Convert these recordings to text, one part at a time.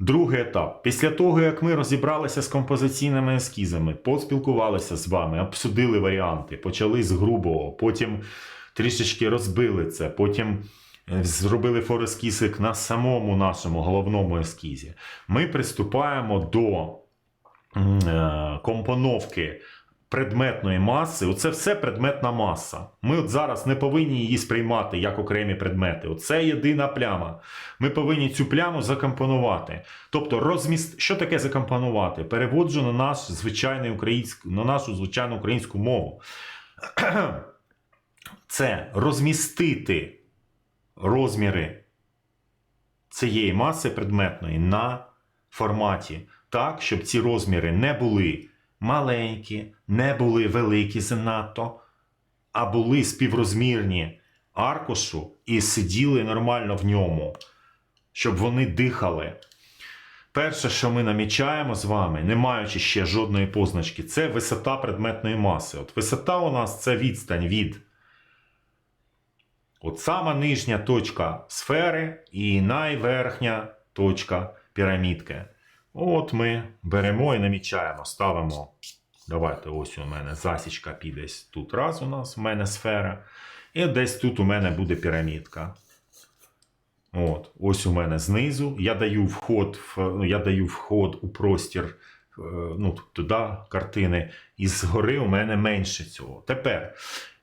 Другий етап. Після того, як ми розібралися з композиційними ескізами, поспілкувалися з вами, обсудили варіанти, почали з грубого, потім трішечки розбили це, потім е, зробили форескізик на самому нашому головному ескізі. Ми приступаємо до е, компоновки предметної маси. Оце все предметна маса. Ми от зараз не повинні її сприймати як окремі предмети. Оце єдина пляма. Ми повинні цю пляму закомпонувати. Тобто, розміст... що таке закомпонувати? Переводжу на наш звичайний українськ... на нашу звичайну українську мову. Це розмістити розміри цієї маси предметної на форматі так, щоб ці розміри не були маленькі, не були великі занадто, а були співрозмірні аркушу і сиділи нормально в ньому, щоб вони дихали. Перше, що ми намічаємо з вами, не маючи ще жодної позначки, це висота предметної маси. От висота у нас це відстань від От сама нижня точка сфери і найверхня точка пірамідки. От ми беремо і намічаємо, ставимо. Давайте, ось у мене засічка піде тут раз у нас, у мене сфера. І десь тут у мене буде пірамідка. От, ось у мене знизу. Я даю вход в, я даю вход у простір е, ну, туди картини. І згори у мене менше цього. Тепер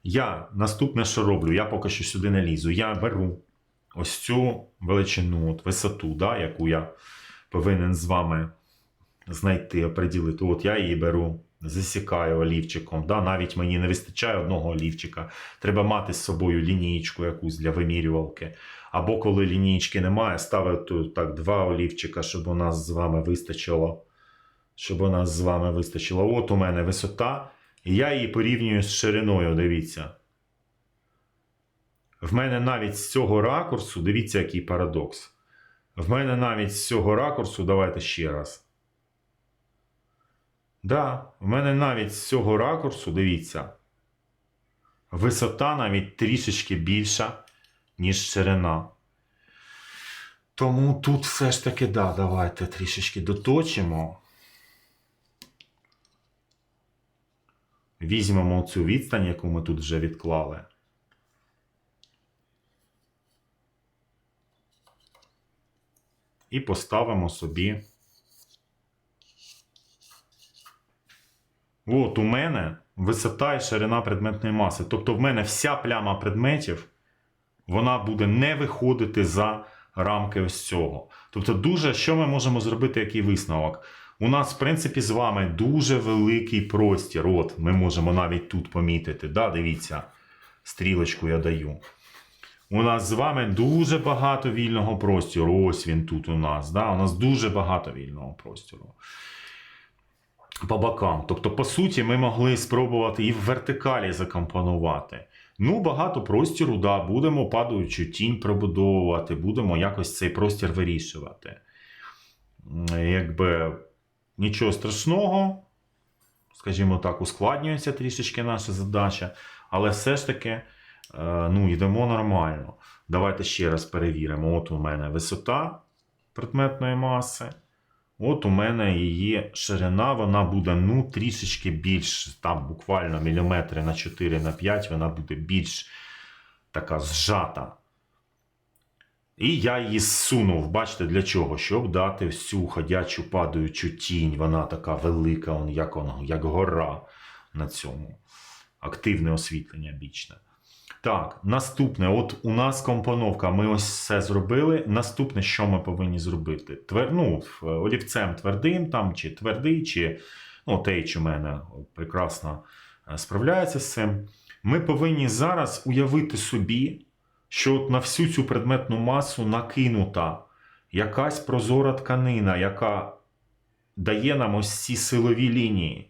я наступне, що роблю, я поки що сюди не лізу. Я беру ось цю величину, от висоту, да, яку я повинен з вами знайти, оприділити. От я її беру, засікаю олівчиком. Да? Навіть мені не вистачає одного олівчика. Треба мати з собою лінієчку якусь для вимірювалки. Або коли лінієчки немає, ставити так два олівчика, щоб у нас з вами вистачило. Щоб у нас з вами вистачило. От у мене висота. І я її порівнюю з шириною, дивіться. В мене навіть з цього ракурсу, дивіться, який парадокс. В мене навіть з цього ракурсу, давайте ще раз. Да, в мене навіть з цього ракурсу, дивіться, висота навіть трішечки більша, ніж ширина. Тому тут все ж таки, да, давайте трішечки доточимо. Візьмемо цю відстань, яку ми тут вже відклали. І поставимо собі. От у мене висота і ширина предметної маси. Тобто в мене вся пляма предметів, вона буде не виходити за рамки ось цього. Тобто, дуже, що ми можемо зробити, який висновок? У нас, в принципі, з вами дуже великий простір. От, ми можемо навіть тут помітити. Да, Дивіться, стрілочку я даю. У нас з вами дуже багато вільного простору. Ось він тут у нас. Да? У нас дуже багато вільного простору. По бокам. Тобто, по суті, ми могли спробувати і в вертикалі закомпонувати. Ну, багато простіру, да, будемо падаючу тінь пробудовувати, будемо якось цей простір вирішувати. Якби нічого страшного, скажімо так, ускладнюється трішечки наша задача, але все ж таки ну, йдемо нормально. Давайте ще раз перевіримо. От у мене висота предметної маси. От у мене її ширина, вона буде ну, трішечки більш, там буквально міліметри на 4 на 5, вона буде більш така зжата. І я її зсунув, бачите, для чого? Щоб дати всю ходячу падаючу тінь. Вона така велика, як, як гора на цьому. Активне освітлення бічне. Так, наступне. От у нас компоновка. Ми ось все зробили. Наступне, що ми повинні зробити? Твер, ну, олівцем твердим там, чи твердий, чи ну, тейч у мене прекрасно е, справляється з цим. Ми повинні зараз уявити собі, що от на всю цю предметну масу накинута якась прозора тканина, яка дає нам ось ці силові лінії.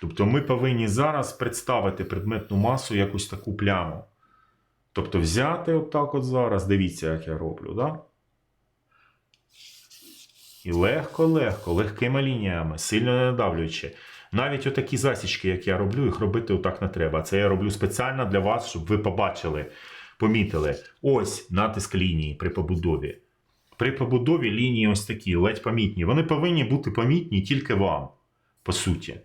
Тобто ми повинні зараз представити предметну масу якусь таку пляму. Тобто взяти отак от зараз, дивіться, як я роблю, да? І легко-легко, легкими лініями, сильно не надавлюючи. Навіть отакі засічки, як я роблю, їх робити отак не треба. Це я роблю спеціально для вас, щоб ви побачили, помітили. Ось натиск лінії при побудові. при побудові лінії ось такі, ледь помітні. Вони повинні бути помітні тільки вам, по суті.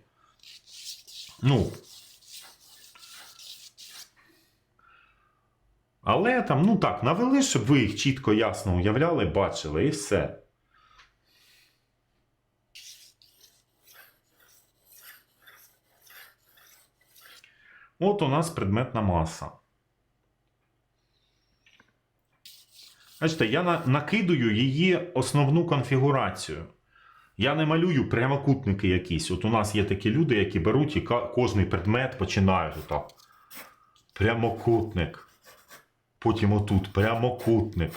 Ну. Але там, ну так, навели, щоб ви їх чітко, ясно уявляли, бачили, і все. От у нас предметна маса. Бачите, я на- накидую її основну конфігурацію. Я не малюю прямокутники якісь. От у нас є такі люди, які беруть і кожний предмет починають отак. Прямокутник. Потім отут прямокутник.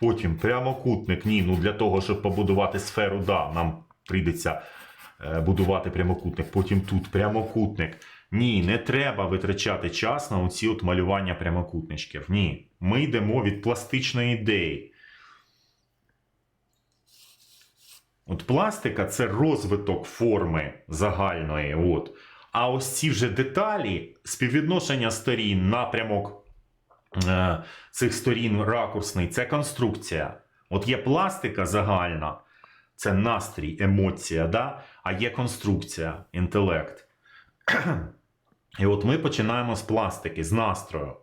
Потім прямокутник. Ні, ну для того, щоб побудувати сферу, да, нам прийдеться е, будувати прямокутник. Потім тут прямокутник. Ні, не треба витрачати час на оці от малювання прямокутничків. Ні. Ми йдемо від пластичної ідеї. От пластика це розвиток форми загальної. От. А ось ці вже деталі, співвідношення сторін, напрямок е, цих сторін ракурсний це конструкція. От є пластика загальна, це настрій, емоція, да? а є конструкція, інтелект. І от ми починаємо з пластики, з настрою.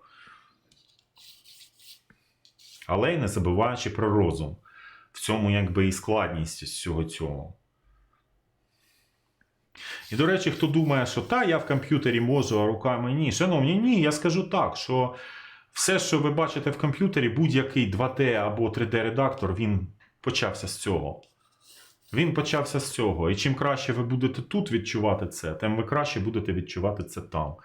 Але й не забуваючи про розум. В цьому якби і складність всього цього. І, до речі, хто думає, що та, я в комп'ютері можу, а руками ні. Шановні, ні, я скажу так, що все, що ви бачите в комп'ютері, будь-який 2D або 3D-редактор, він почався з цього. Він почався з цього. І чим краще ви будете тут відчувати це, тим ви краще будете відчувати це там.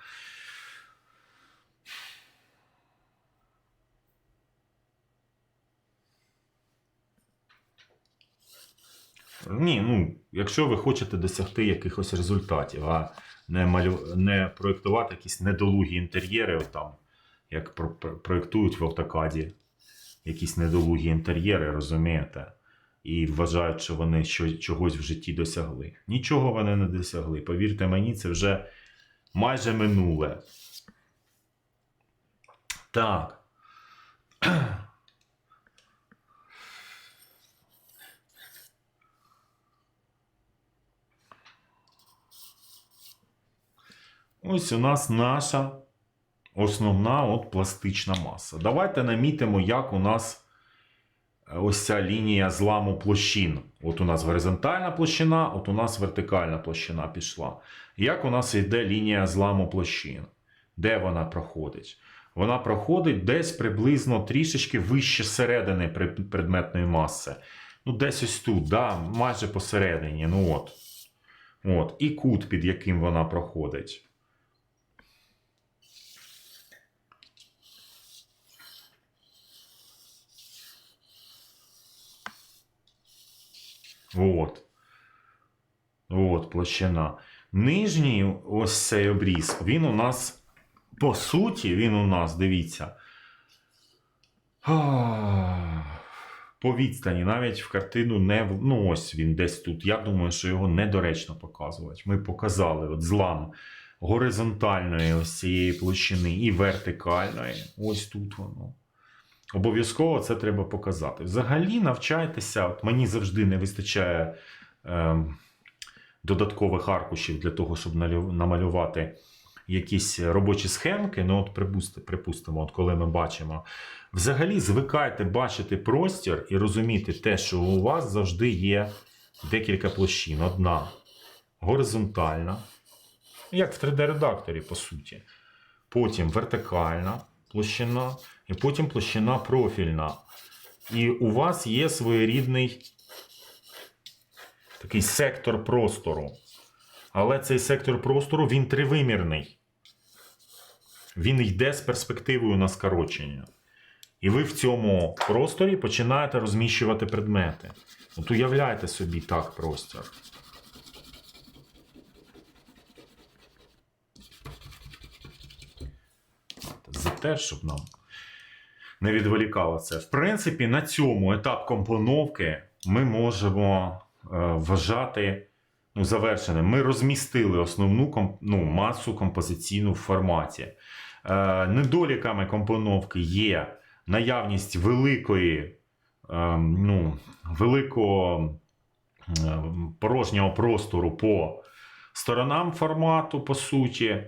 Ні, ну, якщо ви хочете досягти якихось результатів, а не, малю... не проєктувати якісь недолугі інтер'єри, там, як про... про- проєктують в автокаді якісь недолугі інтер'єри, розумієте? І вважають, що вони чогось в житті досягли. Нічого вони не досягли. Повірте мені, це вже майже минуле. Так. Ось у нас наша основна от пластична маса. Давайте намітимо, як у нас е, ось ця лінія зламу площин. От у нас горизонтальна площина, от у нас вертикальна площина пішла. Як у нас йде лінія зламу площин? Де вона проходить? Вона проходить десь приблизно трішечки вище середини предметної маси. Ну, десь ось тут, да, майже посередині. Ну от. От. І кут, під яким вона проходить. От. От, площина. Нижній ось цей обріз, він у нас, по суті, він у нас, дивіться. По відстані, навіть в картину не. Ну, ось він десь тут. Я думаю, що його недоречно показувати. Ми показали от злам горизонтальної ось цієї площини і вертикальної. Ось тут воно. Обов'язково це треба показати. Взагалі навчайтеся, от мені завжди не вистачає ем, додаткових аркушів для того, щоб намалювати якісь робочі схемки. Ну, от припустимо, от коли ми бачимо. Взагалі звикайте бачити простір і розуміти те, що у вас завжди є декілька площин. Одна горизонтальна, як в 3D-редакторі, по суті. Потім вертикальна площина, і потім площина профільна. І у вас є своєрідний такий сектор простору. Але цей сектор простору він тривимірний. Він йде з перспективою на скорочення. І ви в цьому просторі починаєте розміщувати предмети. От уявляйте собі так простір. За те, щоб нам не відволікало це. В принципі, на цьому етап компоновки ми можемо е, вважати ну, завершеним. Ми розмістили основну ну, масу композиційну в форматі. Е, недоліками компоновки є наявність великої, ем, ну, великого ем, порожнього простору по сторонам формату, по суті.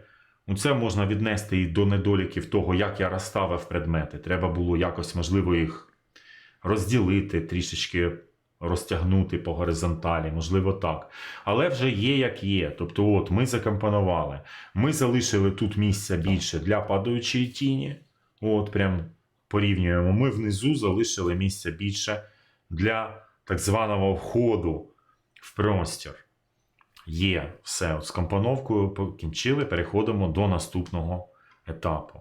Ну, Це можна віднести і до недоліків того, як я розставив предмети. Треба було якось, можливо, їх розділити, трішечки розтягнути по горизонталі, можливо, так. Але вже є як є. Тобто, от ми закомпонували. Ми залишили тут місця більше для падаючої тіні. От, прям порівнюємо. Ми внизу залишили місця більше для так званого входу в простір. Є все. От з компоновкою покінчили, переходимо до наступного етапу.